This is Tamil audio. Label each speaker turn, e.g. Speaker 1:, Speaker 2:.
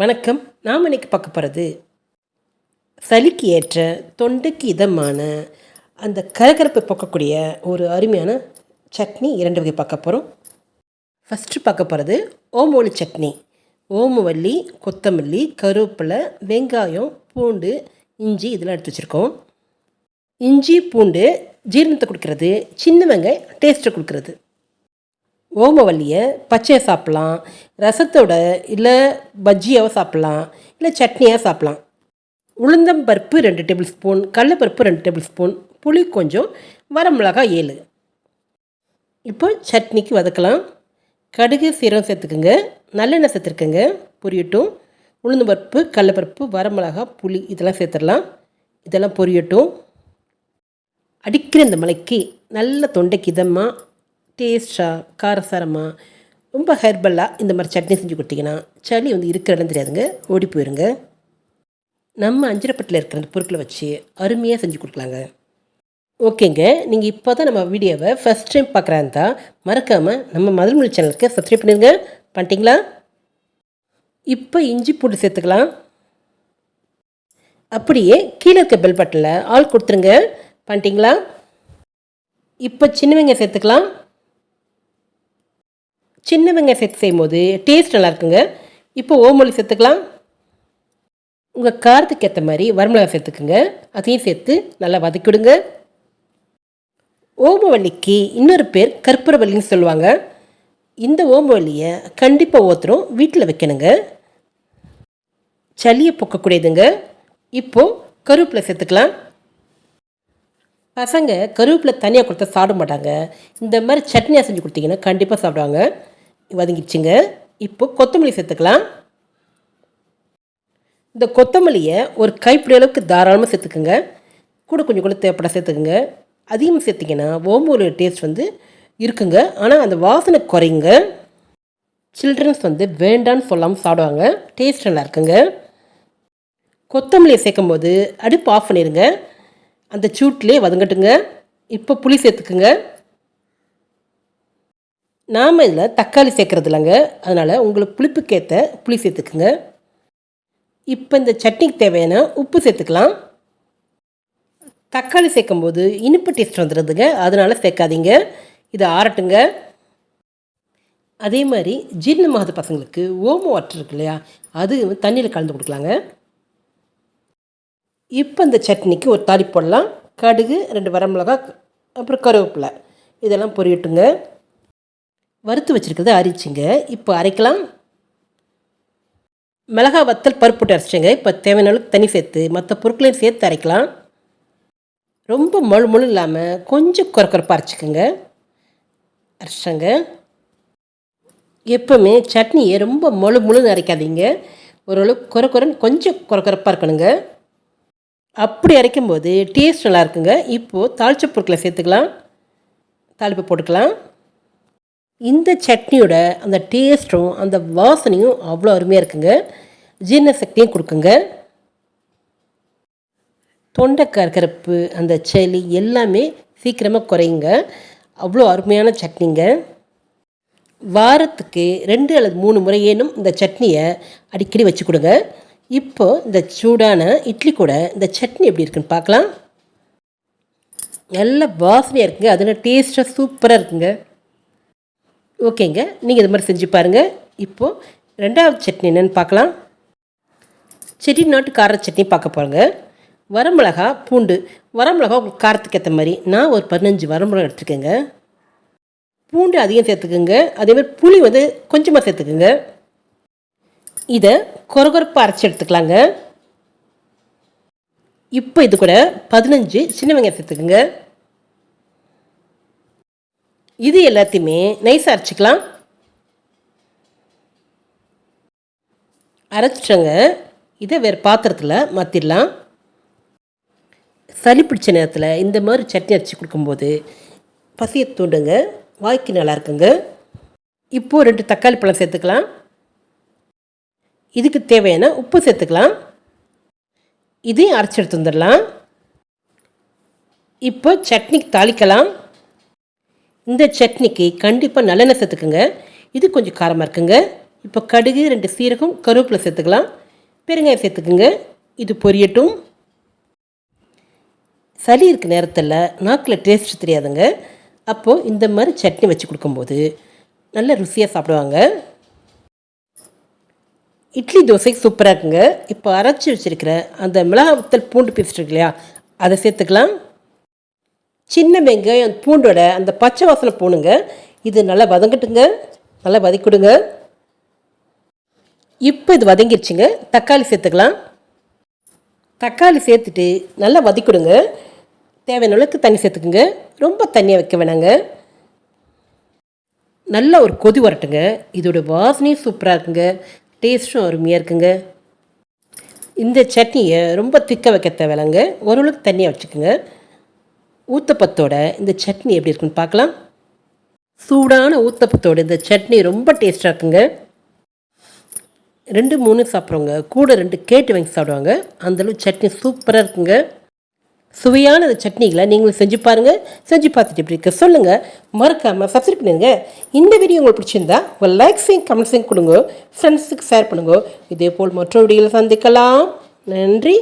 Speaker 1: வணக்கம். நாம் இன்னைக்கு பார்க்க போகிறது சளிக்கு ஏற்ற தொண்டைக்கு இதமான அந்த கரகரப்பை போக்கக்கூடிய ஒரு அருமையான சட்னி இரண்டு வகை பார்க்க போகிறோம் ஃபஸ்ட்டு பார்க்க போகிறது ஓமோலி சட்னி. ஓமவல்லி கொத்தமல்லி கருவேப்பிலை வெங்காயம் பூண்டு இஞ்சி இதெல்லாம் எடுத்து வச்சுருக்கோம். இஞ்சி பூண்டு ஜீரணத்தை கொடுக்கறது சின்ன வெங்காயம் டேஸ்ட்டை கொடுக்கறது. ஓமவல்லியை பச்சையாக சாப்பிட்லாம் ரசத்தோட இல்லை பஜ்ஜியாவோ சாப்பிட்லாம் இல்லை சட்னியாக சாப்பிட்லாம். உளுந்தம் பருப்பு ரெண்டு டேபிள் ஸ்பூன் கடலப்பருப்பு ரெண்டு டேபிள் ஸ்பூன் புளி கொஞ்சம் வரமிளகாய் ஏழு. இப்போ சட்னிக்கு வதக்கலாம். கடுகு சீரகம் சேர்த்துக்குங்க. நல்லெண்ணெய் சேர்த்துருக்குங்க. பொரியட்டும். உளுந்து பருப்பு கடலப்பருப்பு வரமிளகாய் புளி இதெல்லாம் சேர்த்துடலாம். இதெல்லாம் பொரியட்டும். அடிக்கிற இந்த மலைக்கு நல்ல தொண்டைக்கு இதமாக டேஸ்ட்டாக காரசாரமாக ரொம்ப ஹெர்பலாக இந்த மாதிரி சட்னி செஞ்சு கொடுத்தீங்கன்னா சளி வந்து இருக்கிற இடம் தெரியாதுங்க. ஓடி போயிருங்க. நம்ம அஞ்சிரப்பட்டில் இருக்கிற அந்த பொருட்களை வச்சு அருமையாக செஞ்சு கொடுக்கலாங்க. ஓகேங்க. நீங்கள் இப்போ தான் நம்ம வீடியோவை ஃபஸ்ட் டைம் பார்க்குறாருந்தா மறக்காமல் நம்ம மதுரை சேனலுக்கு சப்ஸ்கிரைப் பண்ணிடுங்க பண்ணிட்டீங்களா? இப்போ இஞ்சி பூண்டு சேர்த்துக்கலாம். அப்படியே கீழே இருக்க பெல் பட்டனில் ஆள் கொடுத்துருங்க. பண்ணிட்டீங்களா? இப்போ சின்ன வெங்காயம் சேர்த்துக்கலாம். சின்ன வெங்காயம் சேர்த்து செய்யும்போது டேஸ்ட் நல்லா இருக்குங்க இப்போ ஓமொழி சேர்த்துக்கலாம். உங்கள் காரத்துக்கு ஏற்ற மாதிரி வரமிளகா சேர்த்துக்குங்க. அதையும் சேர்த்து நல்லா வதக்கிவிடுங்க ஓமவல்லிக்கு இன்னொரு பேர் கற்பூரவல்லின்னு சொல்லுவாங்க. இந்த ஓமவல்லியை கண்டிப்பாக ஒருத்தரும் வீட்டில் வைக்கணுங்க. சளியை பொக்கக்கூடியதுங்க. இப்போது கருவேப்பிலை சேர்த்துக்கலாம். பசங்க கருவேப்பிலை தனியாக கொடுத்தா சாப்பிட மாட்டாங்க. இந்த மாதிரி சட்னியாக செஞ்சு கொடுத்தீங்கன்னா கண்டிப்பாக சாப்பிடுவாங்க. வதங்கிடுச்சுங்க. இப்போ கொத்தமல்லி சேர்த்துக்கலாம். இந்த கொத்தமல்லியை ஒரு கைப்பிடி அளவுக்கு தாராளமாக சேர்த்துக்குங்க. கூட கொஞ்சம் கூட தேவைப்பட சேர்த்துக்குங்க. அதிகமாக சேர்த்திங்கன்னா ஓமோல டேஸ்ட் வந்து இருக்குங்க. ஆனால் அந்த வாசனை குறையுங்க. சில்ட்ரன்ஸ் வந்து வேண்டான்னு சொல்லாமல் சாப்பிடுவாங்க. டேஸ்ட் நல்லா இருக்குங்க. கொத்தமல்லியை சேர்க்கும்போது அடுப்பு ஆஃப் பண்ணிடுங்க அந்த சூட்லேயே வதங்கட்டுங்க. இப்போ புளி சேர்த்துக்குங்க. நாம் இதில் தக்காளி சேர்க்குறது இல்லைங்க அதனால் உங்களுக்கு புளிப்புக்கேற்ற புளி சேர்த்துக்குங்க. இப்போ இந்த சட்னிக்கு தேவையான உப்பு சேர்த்துக்கலாம். தக்காளி சேர்க்கும்போது இனிப்பு டேஸ்ட் வந்துடுதுங்க அதனால் சேர்க்காதீங்க. இதை ஆறட்டுங்க. அதே மாதிரி ஜீரணமாகாத பசங்களுக்கு ஓம வாட்டர் இருக்கு இல்லையா? அது தண்ணியில் கலந்து கொடுக்கலாங்க. இப்போ இந்த சட்னிக்கு ஒரு தாளி போடலாம். கடுகு ரெண்டு வரமிளகா அப்புறம் கருவேப்பிலை. இதெல்லாம் பொரியட்டுங்க. வறுத்து வச்சுருக்கிறத அரிச்சிங்க. இப்போ அரைக்கலாம். மிளகா வத்தல் பருப்பு போட்டு அரைச்சிங்க இப்போ தேவையான அளவுக்கு தண்ணி சேர்த்து மற்ற பொருட்களையும் சேர்த்து அரைக்கலாம். ரொம்ப மொழு முழு இல்லாமல் கொஞ்சம் குறக்குறப்பாக அரைச்சிக்கோங்க. அரைச்சங்க எப்போவுமே சட்னியை ரொம்ப மொழு முழுன்னு அரைக்காதீங்க. ஓரளவுக்கு குறை குறைன்னு கொஞ்சம் குறக்குறப்பாக இருக்கணுங்க. அப்படி அரைக்கும்போது டேஸ்ட் நல்லா இருக்குங்க. இப்போது தாளிச்ச பொருட்களை சேர்த்துக்கலாம். தாளிப்பு போட்டுக்கலாம். இந்த சட்னியோட அந்த டேஸ்ட்டும் அந்த வாசனையும் அவ்வளோ அருமையாக இருக்குங்க. ஜீரண சக்தியும் கொடுக்குங்க. தொண்டை அந்த சளி எல்லாமே சீக்கிரமாக குறையுங்க. அவ்வளோ அருமையான சட்னிங்க. வாரத்துக்கு ரெண்டு அல்லது மூணு முறையேனும் இந்த சட்னியை அடிக்கடி வச்சு கொடுங்க. இப்போ இந்த சூடான இட்லி கூட இந்த சட்னி எப்படி இருக்குன்னு பார்க்கலாம். நல்ல வாசனையாக இருக்குங்க. அதில் டேஸ்ட்டாக சூப்பராக இருக்குங்க. ஓகேங்க. நீங்கள் இது மாதிரி செஞ்சு பாருங்கள் இப்போது ரெண்டாவது சட்னி என்னென்னு பார்க்கலாம். செடி நாட்டு கார சட்னி பார்க்க போகிறேங்க வரமிளகா பூண்டு. வரமிளகா உங்களுக்கு காரத்துக்கு ஏற்ற மாதிரி. நான் ஒரு பதினஞ்சு வரமிளகா எடுத்துக்கோங்க பூண்டு அதிகம் சேர்த்துக்குங்க. அதேமாதிரி புளி வந்து கொஞ்சமாக சேர்த்துக்குங்க. இதை கொரகொரப்பாக அரைச்சி எடுத்துக்கலாங்க. இப்போ இது கூட பதினஞ்சு சின்ன வெங்காயம் சேர்த்துக்குங்க. இது எல்லாத்தையுமே நைஸாக அரைச்சிக்கலாம். அரைச்சிட்டோங்க. இதை வேறு பாத்திரத்தில் மாற்றிடலாம் சளி பிடிச்ச நேரத்தில் இந்த மாதிரி சட்னி அரைச்சி கொடுக்கும்போது பசியை தூண்டுங்க. வாய்க்கு நல்லா இருக்குங்க. இப்போது ரெண்டு தக்காளி பழம் சேர்த்துக்கலாம். இதுக்கு தேவையான உப்பு சேர்த்துக்கலாம். இதையும் அரைச்சி எடுத்து வந்துடலாம். இப்போ சட்னிக்கு தாளிக்கலாம். இந்த சட்னிக்கு கண்டிப்பாக நல்லெண்ணெய் சேர்த்துக்குங்க. இது கொஞ்சம் காரமாக இருக்குங்க. இப்போ கடுகு ரெண்டு சீரகம் கருவேப்பிலை சேர்த்துக்கலாம். பெருங்காயம் சேர்த்துக்குங்க. இது பொரியட்டும். சளி இருக்க நேரத்தில் நாக்கில் டேஸ்ட் தெரியாதுங்க. அப்போது இந்த மாதிரி சட்னி வச்சு கொடுக்கும்போது நல்ல ருசியாக சாப்பிடுவாங்க. இட்லி தோசை சூப்பராக இருக்குங்க. இப்போ அரைச்சி வச்சுருக்கிற அந்த மிளகாத்தல் பூண்டு பேஸ்ட் இருக்கு இல்லையா அதை சேர்த்துக்கலாம். சின்ன வெங்காயம் பூண்டோட அந்த பச்சை வாசனை போணுங்க இது நல்லா வதங்கட்டுங்க. நல்லா வதக்கிடுங்க. இப்போ இது வதங்கிடுச்சுங்க தக்காளி சேர்த்துக்கலாம். தக்காளி சேர்த்துட்டு நல்லா வதக்கிடுங்க. தேவையான அளவுக்கு தண்ணி சேர்த்துக்குங்க. ரொம்ப தண்ணியாக வைக்க வேணாங்க. நல்லா ஒரு கொதி வரட்டுங்க. இதோட வாசனையும் சூப்பராக இருக்குங்க. டேஸ்ட்டும் அருமையாக இருக்குங்க. இந்த சட்னியை ரொம்ப திக்க வைக்க தேவையில்லைங்க. ஓரளவுக்கு தண்ணியாக வச்சுக்கோங்க. ஊத்தப்பத்தோட இந்த சட்னி எப்படி இருக்குன்னு பார்க்கலாம். சூடான ஊத்தப்பத்தோட இந்த சட்னி ரொம்ப டேஸ்ட்டாக இருக்குங்க. ரெண்டு மூணு சாப்பிட்றவங்க கூட ரெண்டு கேட்டு வாங்கி சாப்பிடுவாங்க. அந்தளவு சட்னி சூப்பராக இருக்குங்க. சுவையான சட்னிகளை நீங்களும் செஞ்சு பாருங்கள் செஞ்சு பார்த்துட்டு எப்படி இருக்க சொல்லுங்கள் மறக்காமல் சப்ஸ்கிரைப் பண்ணுங்க இந்த வீடியோ உங்களுக்கு பிடிச்சிருந்தா ஒரு லைக்ஸையும் கமெண்ட்ஸையும் கொடுங்க. ஃப்ரெண்ட்ஸுக்கு ஷேர் பண்ணுங்க. இதே போல் மற்ற வீடியோவில் சந்திக்கலாம். நன்றி.